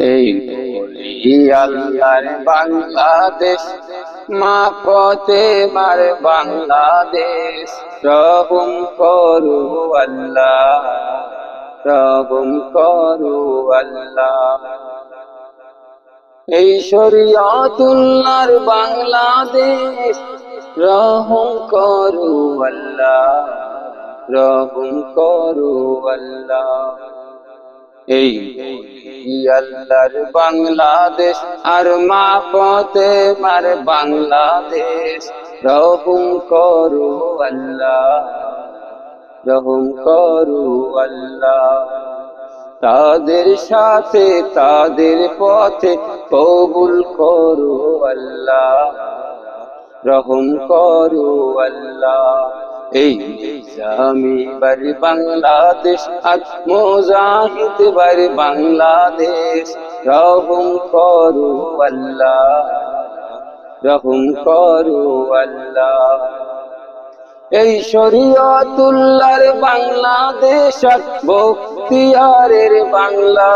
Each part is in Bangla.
এই আল্লাহর বাংলাদেশ মা পথে মার বাংলাদেশ। রহম করু আল্লাহ রহম করু আল্লাহ। এই শরিয়াতুল্লাহর বাংলাদেশ, রহম করু আল্লাহ, রহম করু আল্লাহ। এই আল্লাহর বাংলাদেশ আর মা পথে মার বাংলাদেশ। রহম করু আল্লাহ, রহম করু আল্লাহ। তাদের সাথে, তাদের পথে কবুল করু আল্লাহ, রহম করু আল্লাহ। এই নিজামি বাড়ি বাংলাদেশ আজ মোজাহিদ বাড়ি বাংলাদেশ। রহম করু আল্লাহ, রহম করু আল্লাহ। এই শরীয়তুল্লার বাংলাদেশ বক্তিয়ারের বাংলা,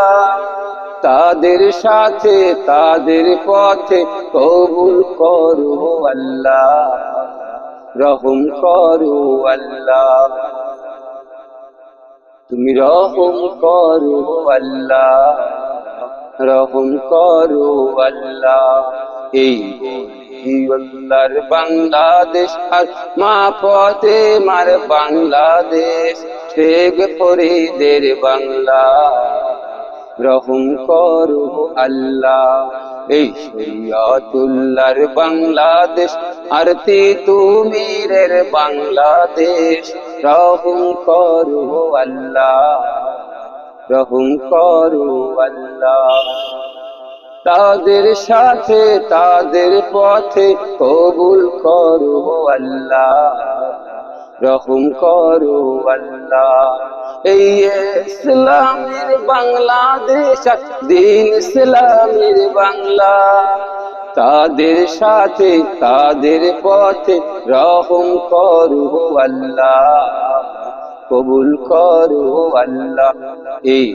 তাদের সাথে, তাদের পথে কবুল করু আল্লাহ। রহম করু আল্লাহ। তুমি রহম করু আল্লাহ। রহম করু আল্লাহ। এই আল্লাহর বাংলাদেশ আর মা পথে মার বাংলাদেশ। শেখ ফরিদের বাংলা। রহম করু আল্লাহ। এই শরিয়াতুল্লাহর বাংলাদেশ আর তুমিরের বাংলাদেশ, রহম করু আল্লাহ, রহম করু আল্লাহ। তাদের সাথে, তাদের পথে কবুল করু আল্লাহ, রহম করু আল্লাহ। এই ইসলামের বাংলাদেশ, দিন ইসলামের বাংলা। তাদের সাথে, তাদের পথে রহম করু আল্লাহ, কবুল করো আল্লাহ। এই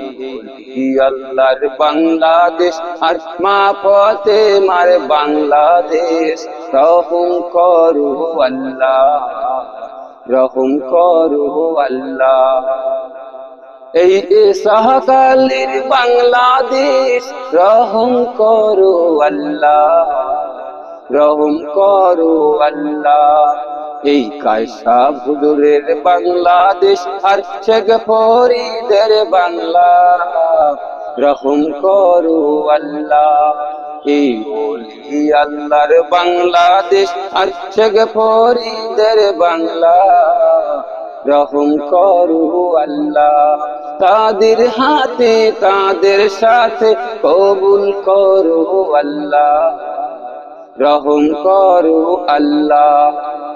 আল্লাহর বাংলাদেশ, আর মা পথে মার বাংলাদেশ। রহম করো আল্লাহ, রহম করো আল্লাহ। এই সহকালের বাংলাদেশ রহম করো আল্লাহ, রহম করো আল্লাহ। এই কায়সা ভুদুরের বাংলাদেশ আর শেখ ফরিদের বাংলা, রহম করো আল্লাহ। এই বলি আল্লাহর বাংলাদেশ আর শেখ ফরিদের বাংলা, রহম করু আল্লাহ। তাদের হাতে তাদের সাথে কবুল করো আল্লাহ? রহম করো আল্লাহ।